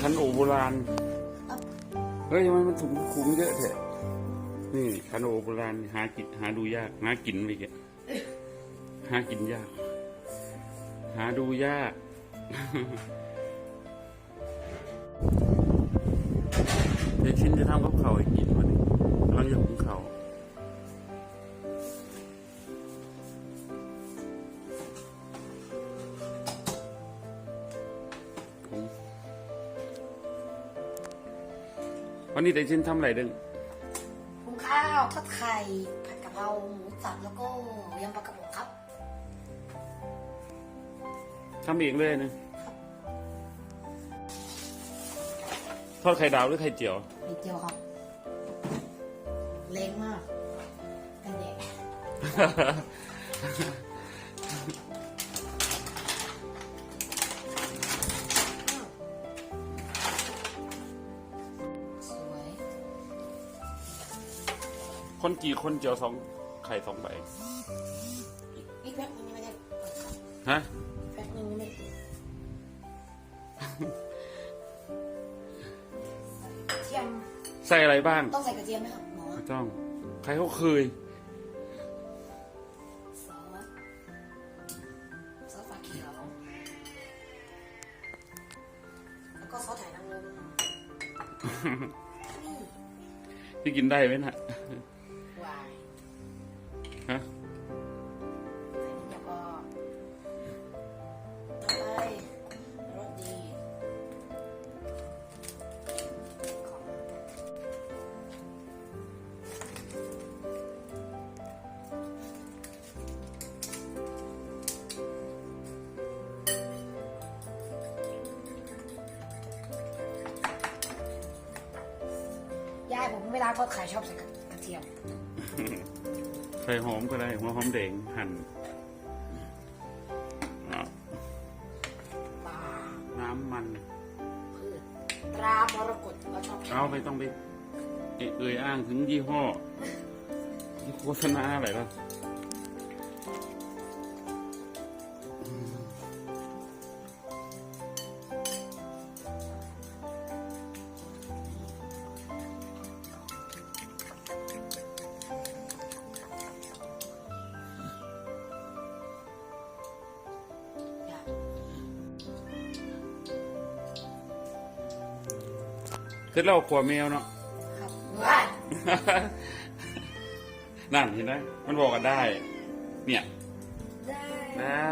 ขันโอโบราณ เฮ้ยทำไมมันถุงคุ้มเยอะแท้นี่ขันโอโบราณหากินหาดูยาก หากินไปแกหากินยาก หาดูยากเดี๋ยวชินจะทำกับเขาอีก วันนี้เดี๋ยวชินทำอะไรดึงหุงข้าวทอดไข่ผัดกะเพราหมูสับแล้วก็ยำปลากระป๋องครับทำเองเลยนะทอดไข่ดาวหรือไข่เจียวนิดเดียวครับ เล็กมากกันแดด คนกี่คนเจียวสองไข่สองใบอีกอีกแป๊บนึงไม่ได้เปิดครับฮะแป๊บนึงไม่ได้กระเทียมใส่อะไรบ้าง ต้องใส่กระเทียมไหมครับหมอไม่ต้อง ใครเขาเคย ซอสซอสฝาเขียวแล้วก็ซอสไถ่นางรมนี่ ที่กินได้ไหมน่ะ ยายผมเวลาทอดไข่ชอบใส่กระเทียมใส่หอมก็ได้หัวหอมแดงหั่นอะปลาน้ำมันพืชตรามรกตเราชอบใช้เอาไปต้องไปเอ่ยอ้างถึงยี่ห้อที่โฆษณาอะไรล่ะ เสร็จแล้วขวแมวเนาะ ครับว้ายนั่นเห็นไหมมันบอกกันได้ เนี่ย ได้ ได้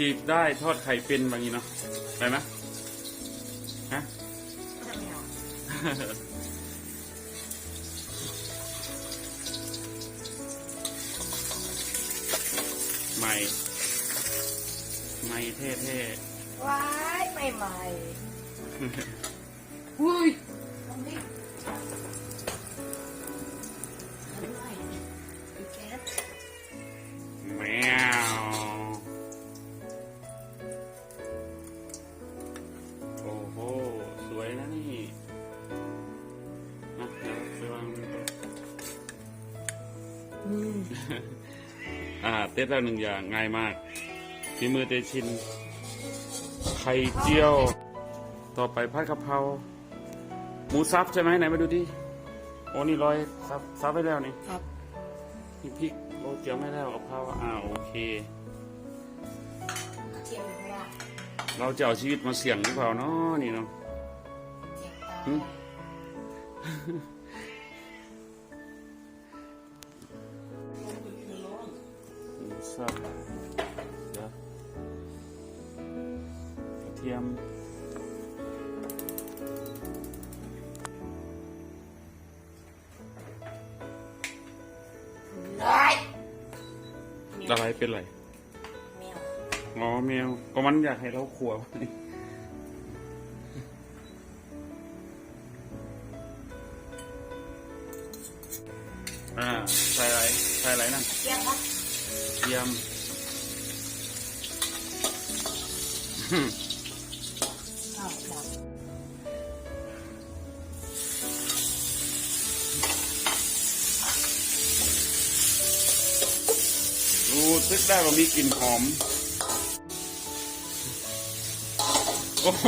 จีบได้ทอดไข่เป็นแบบนี้เนาะไปไหมฮะไม่เอาใหม่ใหม่เท่ว้ายไม่ใหม่ๆอุ้ย อ่าเต้นแล้วหนึ่งอย่างง่ายมากฝีมือเตชิน ไข่เจียว ต่อไปผัดกะเพราหมูซับใช่ไหมไหนมาดูดิโอ้นี่ร้อยซับซับไปแล้วนี่ครับนี่พริกโรเจียวไม่ได้เอากะเพราอ่าโอเคกระเทียมอยู่ข้างล่างเราจะเอาชีวิตมาเสี่ยงหรือเปล่าเนาะนี่เนาะเทียมต อะไรเป็นไรแมว อ๋อแมวก็มันอยากให้เราขัวไว้ ซึกได้ว่ามีกลิ่นหอม โอ้โห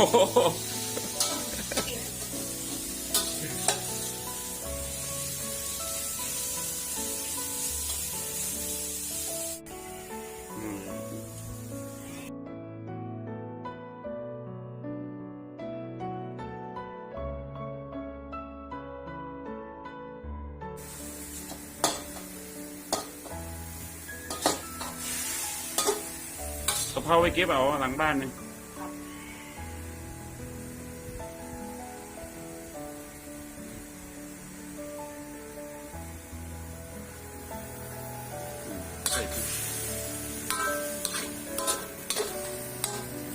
ะเพราไปเก็บเอาหลังบ้านนี่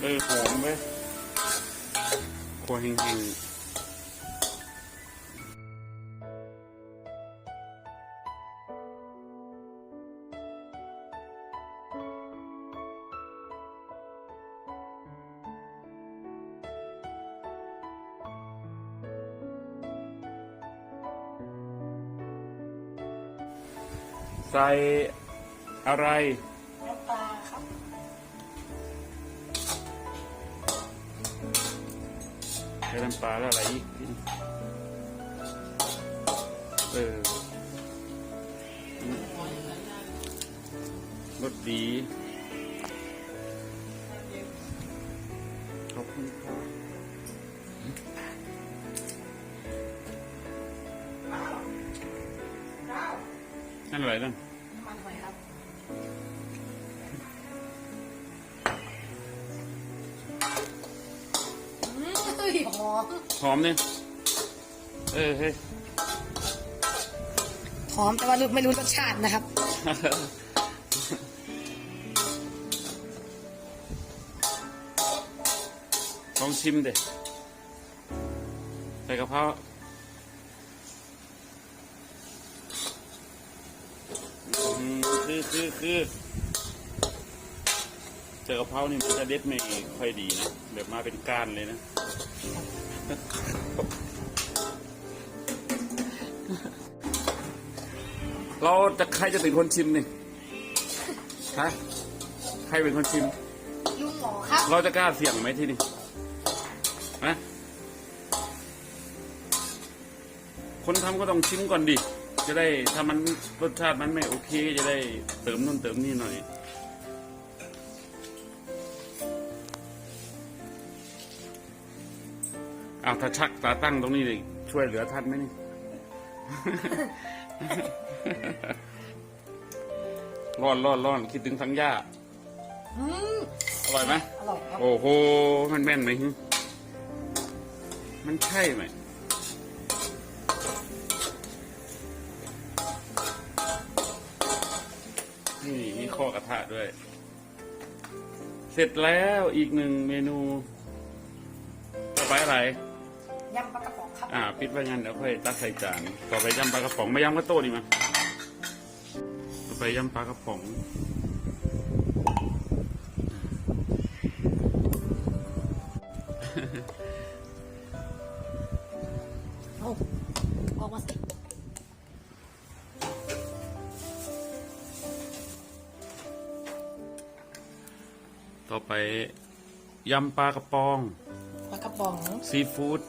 เออหอมเว้ยครัวแห้งๆ ใส่อะไร น้ำปลาครับใส่น้ำปลาแล้วอะไรอีก เออรสดี ขอบคุณครับ นั่นอะไรนั่นน้ำมันหอยครับอืมเฮ้ยหอมหอมเนี่ยเออเฮ้ยหอมแต่ว่าไม่รู้รสชาตินะครับ ลองชิมเด็ใส่กะเพราอืม คือคือคือเจอกะเพรานี่มันจะเด็ดไม่ค่อยดีนะ แบบมาเป็นก้านเลยนะ เราจะใครจะเป็นคนชิมนี่ฮะใครเป็นคนชิม ลุงหมอครับ เราจะกล้าเสี่ยงไหมที่นี่นะคนทำก็ต้องชิมก่อนดิ จะได้ถ้ามันรสชาติมันไม่โอเคจะได้เติมนู่นเติมนี่หน่อยอ้าวถ้าชักตาตั้งตรงนี้เลยช่วยเหลือท่านไหมนี่ ร้อนร้อนร้อนคิดถึงทั้งย่าอืมอร่อยไหมอร่อยครับ โอ้โห มันแม่นไหมฮึมันใช่ไหม นี่มี ข้อกระทะด้วย เสร็จแล้วอีกหนึ่งเมนูต่อไปอะไรยำปลากระป๋องครับอ่าปิดไว้งั้นเดี๋ยวค่อยตักใส่จานต่อไปยำปลากระป๋องไม่ยำกระโต้ดีมั้ยต่อไปยำปลากระป๋อง ยำปลากระป๋อง ปลากระป๋องซีฟู้ด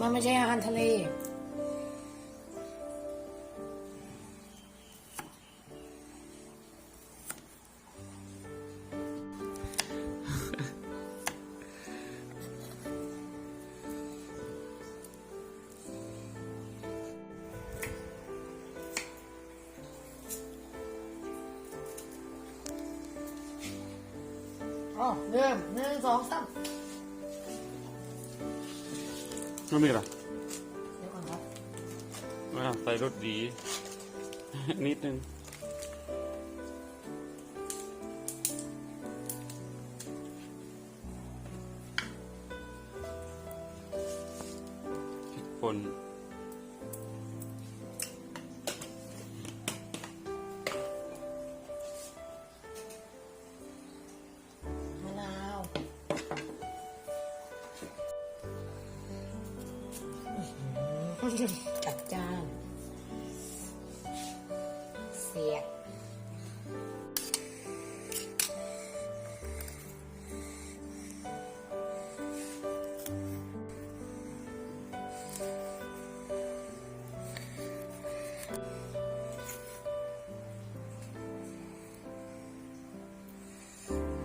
มันไม่ใช่อาหารทะเล เริ่มหนึ่งสองสามไม่มีหรอเดี๋ยวก่อนครับว่าใส่รสดี นิดนึง จัดจ้าน เสียบ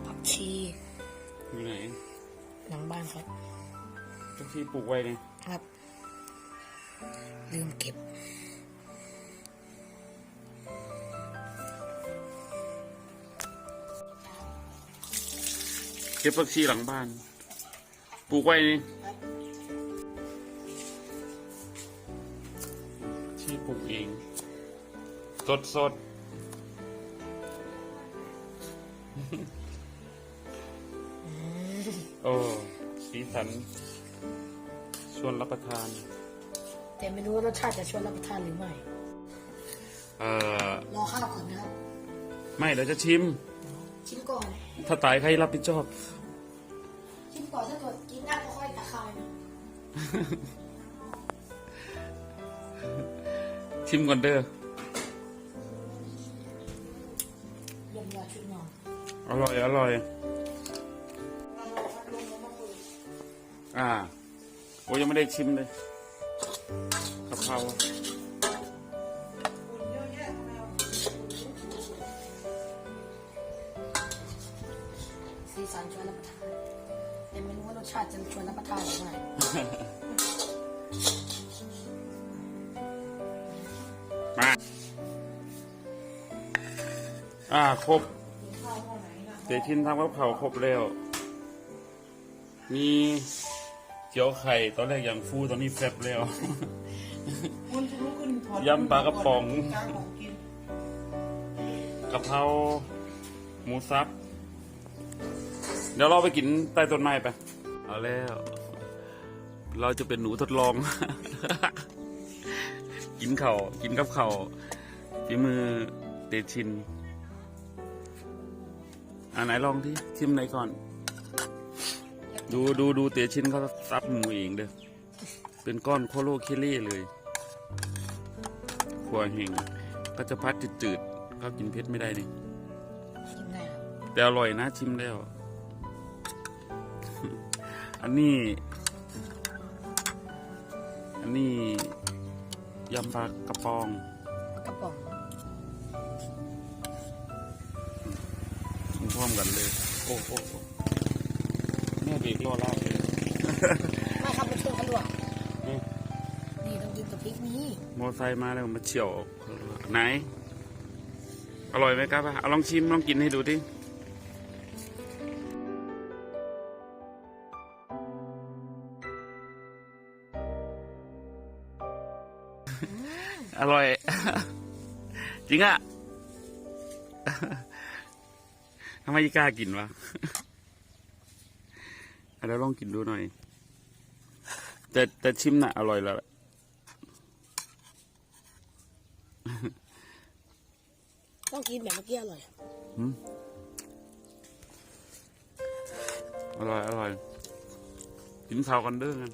ผักชีอยู่ไหน หลังบ้านครับเจ้าที่ปลูกไว้เนี่ยครับ ลืมเก็บ เก็บผักชีหลังบ้าน ปลูกไว้นี่ที่ปลูกเอง สดสดโอ้ สีสัน ชวนรับประทาน แต่ไม่รู้ว่ารสชาติจะชวนรับประทานหรือไม่เอ่อรอข้าวก่อนนะครับไม่เดี๋ยวจะชิม ชิมก่อนถ้าตายใครรับผิดชอบ ชิมก่อนถ้าเกิดกินได้ก็ค่อยตะคายนะชิมก่อนเด้อเยี่ยมยอดชุดนอนอร่อยอร่อย อ่าโอ้ยังไม่ได้ชิมเลยกะ เพราสีสันชวนรับประทานแต่ไม่รู้ว่ารสชาติจะชวนรับประทานหรือไม่มาอ่าครบเดี๋ยวชิมทำกับเผาวครบแล้ว มี เจียวไข่ตอนแรกอย่างฟูตอนนี้แฟบแล้วยำปลากระป๋องกะเพราหมูสับ เดี๋ยวเราไปกินใต้ต้นไม้ไป เอาแล้ว เราจะเป็นหนูทดลอง กินเข่าวกินกับเข่าวฝีมือเตชิน อ่าไหนลองที่ชิมไหนก่อน ดูดูดูเตชินเขาซับหมูเองเด้อเป็นก้อนโคโลเคเล่เลยขัวเฮงก็จะพัดจืดๆเขากินเผ็ดไม่ได้นี่ชิมได้ครับแต่อร่อยนะชิมแล้ว อันนี้ อันนี้ยำปลากระปองกระป๋องกินพร้อมกันเลย โอ้โอ้ โอ้แม่เบรกรอลากเลยไม่ครับเป็นเครื่องขลวกนี่นี่ต้องกินกับพริกนี้มอไซค์มาแล้วมาเฉี่ยวไหน อร่อยไหมครับเอาลองชิมลองกินให้ดูดิอร่อย จริงอะทำไมกล้ากินวะ เอาแล้วลองกินดูหน่อย แต่แต่ชิมน่ะอร่อยแล้วแหละต้องกินแบบเมื่อกี้อร่อยอร่อย อร่อย กินข้าวกันเด้อกัน